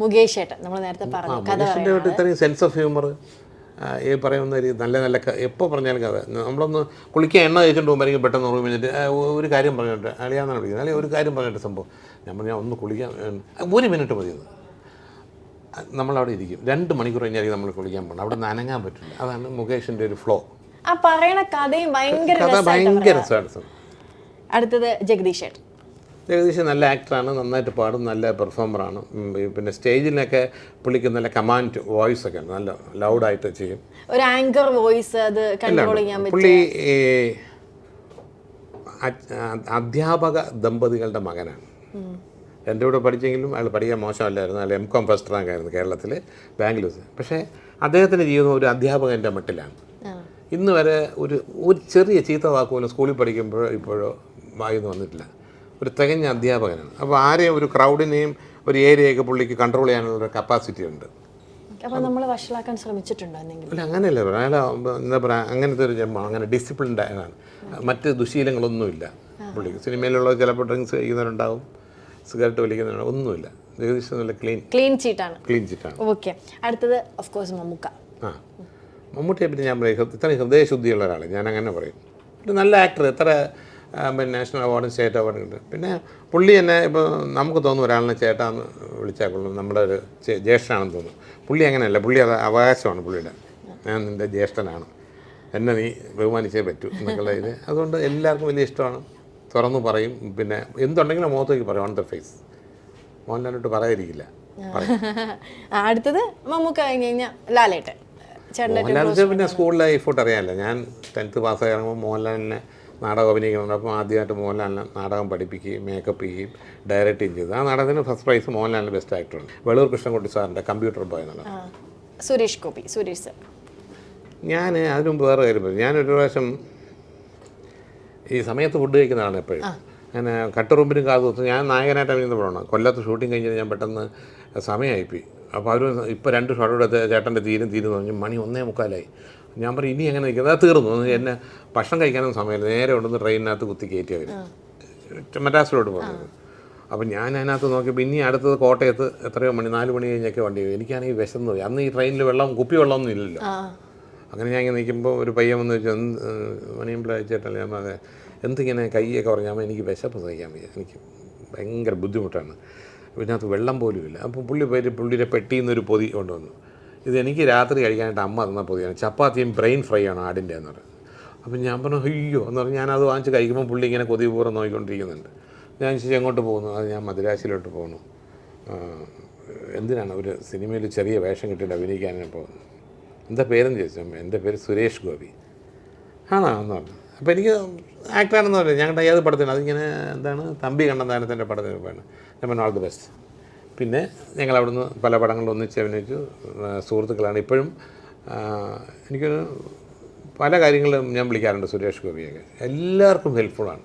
മുകേഷ് ഏട്ടൻ നമ്മൾ നേരത്തെ പറഞ്ഞു കഥ ഇത്രയും സെൻസ് ഓഫ് ഹ്യൂമർ ഈ പറയുന്ന ഒരു നല്ല നല്ല എപ്പോൾ പറഞ്ഞാലും കഥ. നമ്മളൊന്ന് കുളിക്കാൻ എണ്ണ കഴിച്ചിട്ട് പോകുമ്പോൾ പെട്ടെന്ന് ഉറങ്ങി കഴിഞ്ഞിട്ട് ഒരു കാര്യം പറഞ്ഞിട്ട് അളിയാന്നാണ് വിളിക്കുന്നത്. അല്ലെങ്കിൽ ഒരു കാര്യം പറഞ്ഞിട്ട് സംഭവം. ഞാൻ പറഞ്ഞാൽ ഒന്ന് കുളിക്കാൻ ഒരു മിനിറ്റ് മതി. നമ്മളവിടെ ഇരിക്കും. രണ്ട് മണിക്കൂർ കഴിഞ്ഞായിരിക്കും നമ്മൾ കുളിക്കാൻ പോകണം അവിടെ നനങ്ങാൻ പറ്റില്ല. അതാണ് മുകേഷിന്റെ ഒരു ഫ്ലോ ആ പറയണ കഥയും ഭയങ്കര ഭയങ്കര രസമാണ്. അടുത്തത് ജഗദീഷ് ഏട്ടൻ. ജഗദീഷ് നല്ല ആക്ടറാണ് നന്നായിട്ട് പാടും നല്ല പെർഫോമറാണ്. പിന്നെ സ്റ്റേജിലൊക്കെ പുള്ളിക്ക് നല്ല കമാൻഡ് വോയിസ് ഒക്കെ ഉണ്ട് നല്ല ലൗഡായിട്ട് ചെയ്യും. ഒരു ആങ്കർ വോയിസ് അത് കൺട്രോൾ ചെയ്യാൻ പുള്ളി അധ്യാപക ദമ്പതികളുടെ മകനാണ്. എന്റെ കൂടെ പഠിച്ചെങ്കിലും അയാൾ പഠിക്കാൻ മോശമല്ലായിരുന്നു. അയാൾ എം കോം ഫസ്റ്റ് റാങ്ക് ആയിരുന്നു കേരളത്തിൽ ബാംഗ്ലൂർ പക്ഷേ അദ്ദേഹത്തിന്റെ ജീവിതം ഒരു അധ്യാപകന്റെ മട്ടിലാണ്. ഇന്ന് വരെ ഒരു ഒരു ചെറിയ ചീത്ത വാക്കുപോലും സ്കൂളിൽ പഠിക്കുമ്പോഴോ ഇപ്പോഴോ വായിന്ന് വന്നിട്ടില്ല. ഒരു തികഞ്ഞ അധ്യാപകനാണ്. അപ്പോൾ ആരെ ഒരു ക്രൗഡിനെയും ഒരു ഏരിയയൊക്കെ പുള്ളിക്ക് കൺട്രോൾ ചെയ്യാനുള്ള ഒരു കപ്പാസിറ്റി ഉണ്ട് അപ്പോൾ നമ്മൾ വഷളാക്കാൻ ശ്രമിച്ചിട്ടുണ്ടോ അല്ല അങ്ങനെയല്ല അയാൾ എന്താ പറയുക അങ്ങനത്തെ ഒരു ജന്മം അങ്ങനെ ഡിസിപ്ലിൻഡ് ആയതാണ്. മറ്റ് ദുശീലങ്ങളൊന്നുമില്ല പുള്ളിക്ക്. സിനിമയിലുള്ള ചിലപ്പോൾ ഡ്രിങ്ക്സ് കഴിക്കുന്നവരുണ്ടാവും സിഗരറ്റ് വലിക്കുന്നവരുണ്ടാവും ഒന്നുമില്ല. ഏകദേശം നല്ല ക്ലീൻ ക്ലീൻ ചീറ്റാണ് ക്ലീൻ ചീറ്റാണ് ഓക്കെ. അടുത്തത് ഓഫ് കോഴ്സ് മമ്മൂക്ക. ആ. മമ്മൂട്ടിയെ പറ്റി ഞാൻ പറയും ഇത്രയും ഹൃദയശുദ്ധിയുള്ള ഒരാൾ ഞാൻ അങ്ങനെ പറയും. ഒരു നല്ല ആക്ടർ എത്ര പിന്നെ നാഷണൽ അവാർഡും സ്റ്റേറ്റ് അവാർഡും കിട്ടും. പിന്നെ പുള്ളി എന്നെ ഇപ്പോൾ നമുക്ക് തോന്നും ഒരാളിനെ ചേട്ടാന്ന് വിളിച്ചാൽ കൊള്ളും നമ്മുടെ ഒരു ജ്യേഷ്ഠനാണെന്ന് തോന്നും പുള്ളി അങ്ങനെയല്ല പുള്ളി അത് അവകാശമാണ് പുള്ളിയുടെ. ഞാൻ നിന്റെ ജ്യേഷ്ഠനാണ്. എന്നെ നീ ബഹുമാനിച്ചേ പറ്റൂ എന്നൊക്കെയുള്ള ഇത്. അതുകൊണ്ട് എല്ലാവർക്കും വലിയ ഇഷ്ടമാണ്. തുറന്നു പറയും പിന്നെ എന്തുണ്ടെങ്കിലും മുഖത്തേക്ക് പറയും ഓൺ ദ ഫേസ് മോഹൻലാലോട്ട് പറയാതിരിക്കില്ല. അടുത്തത് മമ്മൂക്ക കഴിഞ്ഞ് കഴിഞ്ഞാൽ ലാലേട്ടൻ. മോഹൻലാലിന് പിന്നെ സ്കൂൾ ലൈഫോട്ട് അറിയാമല്ലോ ഞാൻ ടെൻത്ത് പാസ്സായി ഇറങ്ങുമ്പോൾ മോഹൻലാലിനെ നാടകം അഭിനയിക്കുന്നുണ്ട് അപ്പോൾ ആദ്യമായിട്ട് മോഹൻലാലിനെ നാടകം പഠിപ്പിക്കുകയും മേക്കപ്പ് ചെയ്യുകയും ഡയറക്റ്റ് ചെയ്തു ആ നാടകത്തിന് ഫസ്റ്റ് പ്രൈസ് മോഹൻലാലിന്റെ ബെസ്റ്റ് ആക്ടറാണ് വെളൂർ കൃഷ്ണൻകുട്ടി സാറിന്റെ കമ്പ്യൂട്ടർ ബോയ് എന്നുള്ള സുരേഷ് ഗോപി സുരേഷ് സർ. ഞാൻ അതിനു മുമ്പ് വേറെ കാര്യം പറയും ഞാനൊരു പ്രാവശ്യം ഈ സമയത്ത് ഫുഡ് കഴിക്കുന്നതാണ് എപ്പോഴും. അങ്ങനെ കട്ടറുമ്പിനും കാത്തു കൊടുത്തു ഞാൻ നായകനായിട്ട് പടമാണ്. കൊല്ലത്ത് ഷൂട്ടിംഗ് കഴിഞ്ഞിട്ട് ഞാൻ പെട്ടെന്ന് സമയമായിപ്പോയി. അപ്പോൾ അവർ ഇപ്പോൾ രണ്ട് ഷോട്ടോടെ ചേട്ടന്റെ തീരും തീരും എന്ന് പറഞ്ഞു മണി ഒന്നേ മുക്കാലായി. ഞാൻ പറയും ഇനി എങ്ങനെ നിൽക്കുന്നത് അത് തീർന്നു. എന്നെ ഭക്ഷണം കഴിക്കാനൊന്നും സമയമില്ല. നേരെ കൊണ്ടുവന്ന് ട്രെയിനിനകത്ത് കുത്തി കയറ്റി അവർ മദ്രാസിലോട്ട് പോകുന്നത് അപ്പം ഞാൻ അതിനകത്ത് നോക്കിയപ്പോൾ ഇനി അടുത്തത് കോട്ടയത്ത് എത്രയോ മണി നാല് മണി കഴിഞ്ഞൊക്കെ വണ്ടി എനിക്കാണെങ്കിൽ വിശന്നു പോയി. അന്ന് ഈ ട്രെയിനിൽ വെള്ളം കുപ്പി വെള്ളമൊന്നും ഇല്ലല്ലോ. അങ്ങനെ ഞാൻ ഇങ്ങനെ നിൽക്കുമ്പോൾ ഒരു പയ്യൻ വന്ന് വെച്ചു എന്ത് മണിയമ്പിള ചേട്ടൻ ഞാൻ പറഞ്ഞത് എന്തിങ്ങനെ കൈയൊക്കെ പറഞ്ഞാൽ എനിക്ക് വിശപ്പ് സഹിക്കാൻ വയ്യ. എനിക്ക് ഭയങ്കര ബുദ്ധിമുട്ടാണ്. ഇതിനകത്ത് വെള്ളം പോലും ഇല്ല അപ്പോൾ പുള്ളി പേര് പുള്ളിയുടെ പെട്ടിയിൽ നിന്നൊരു പൊതി കൊണ്ടുവന്നു. ഇത് എനിക്ക് രാത്രി കഴിക്കാനായിട്ട് അമ്മ തന്ന പൊതിയാണ്. ചപ്പാത്തിയും ബ്രെയിൻ ഫ്രൈ ആണ് ആടിന്റെ എന്ന് പറഞ്ഞു അപ്പം ഞാൻ പറഞ്ഞു അയ്യോ എന്ന് പറഞ്ഞു ഞാനത് വാങ്ങിച്ച് കഴിക്കുമ്പോൾ പുള്ളി ഇങ്ങനെ കൊതി പൂർവം നോക്കിക്കൊണ്ടിരിക്കുന്നുണ്ട് ഞാൻ ചോദിച്ചു എങ്ങോട്ട് പോകുന്നു? അത് ഞാൻ മദ്രാശിയിലോട്ട് പോകുന്നു എന്തിനാണ് ഒരു സിനിമയിൽ ചെറിയ വേഷം കിട്ടിയിട്ട് അഭിനയിക്കാനാണ് പോകുന്നത്? എന്താ പേരെന്ന് ചോദിച്ചു. എന്റെ പേര് സുരേഷ് ഗോപി. ആണോ? എന്ന് പറഞ്ഞു. അപ്പോൾ എനിക്ക് ആക്ടറാണെന്ന് പറഞ്ഞു ഞങ്ങളുടെ ഏത് പടത്തിന് അതിങ്ങനെ എന്താണ്? തമ്പി കണ്ണന്താനത്തിന്റെ പടത്തിന് പോയാണ് ഞാൻ പറഞ്ഞു ഓൾ ദി ബെസ്റ്റ് പിന്നെ ഞങ്ങൾ അവിടുന്ന് പല പടങ്ങളിൽ ഒന്നിച്ച് അഭിനയിച്ചു സുഹൃത്തുക്കളാണ്. ഇപ്പോഴും എനിക്ക് എനിക്കൊരു പല കാര്യങ്ങളും ഞാൻ വിളിക്കാറുണ്ട് സുരേഷ് ഗോപിയൊക്കെ. എല്ലാവർക്കും ഹെൽപ്ഫുള്ളാണ്